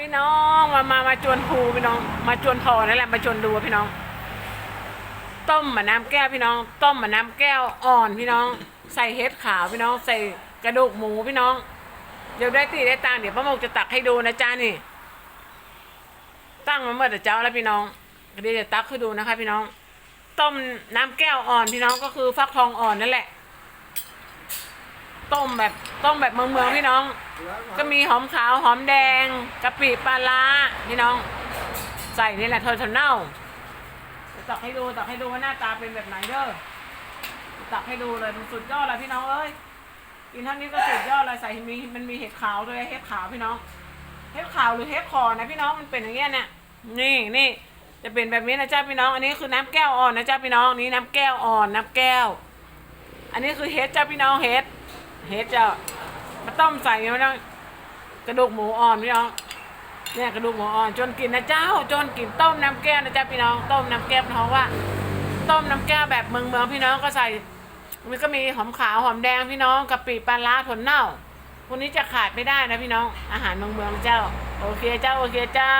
พี่น้องมามามาจวนภูพี่น้อง มาจวนพอนั่นแหละมาจวนดูพี่น้อง ต้มมะน้ำแก้วพี่น้อง ต้มมะน้ำแก้วอ่อนพี่น้อง ใส่เห็ดขาวพี่น้อง ใส่กระดูกหมูพี่น้อง เดี๋ยวได้ตีได้ตังเดี๋ยวป้าโมกจะตักให้ดูนะจ้านี่ ตั้งมาเมื่อแต่เจ้าแล้วพี่น้องเดี๋ยวจะตักให้ดูนะคะ พี่น้อง ต้มน้ำแก้วอ่อนพี่น้องก็คือฟักทองอ่อนนั่นแหละ ต้มแบบต้มแบบเมืองเมืองๆพี่น้อง ก็มีหอมขาวหอมแดงกะปิปลาร้าพี่น้อง ใส่นี่แหละเทอร์ทเน่าจะตักให้ดูตักให้ดูว่าหน้าตาเป็นแบบไหนเด้อตักให้ดูเลยมันสุดยอดเลยพี่น้องเอ้ยกินเท่านี้ก็สุดยอดเลยใส่มีมันมีเห็ดขาวด้วยเห็ดขาวพี่น้อง เห็ดขาวหรือเห็ดคอนะพี่น้องมันเป็นอย่างเงี้ยเนี่ยนี่นี่จะเป็นแบบนี้นะจ้าพี่น้อง อันนี้คือน้ำแก้วอ่อนนะจ้าพี่น้องนี่น้ำแก้วอ่อนน้ำแก้ว อันนี้คือเห็ดจ้าพี่น้องเห็ด เห็ดจะมาต้มใส่พี่น้องกระดูกหมูอ่อนพี่น้องเนี่ยกระดูกหมูอ่อนจนกินนะเจ้า จนกินต้มน้ำแก้วนะจ้าพี่น้องต้มน้ำแก้วท้องว่า ต้มน้ำแก้วแบบเมืองเมืองพี่น้องก็ใส่มันก็มีหอมขาวหอมแดงพี่น้องกะปิปลาร้าถั่วเน่าพวกนี้จะขาดไม่ได้นะพี่น้องอาหารเมืองเมืองเจ้า โอเคเจ้าโอเคเจ้า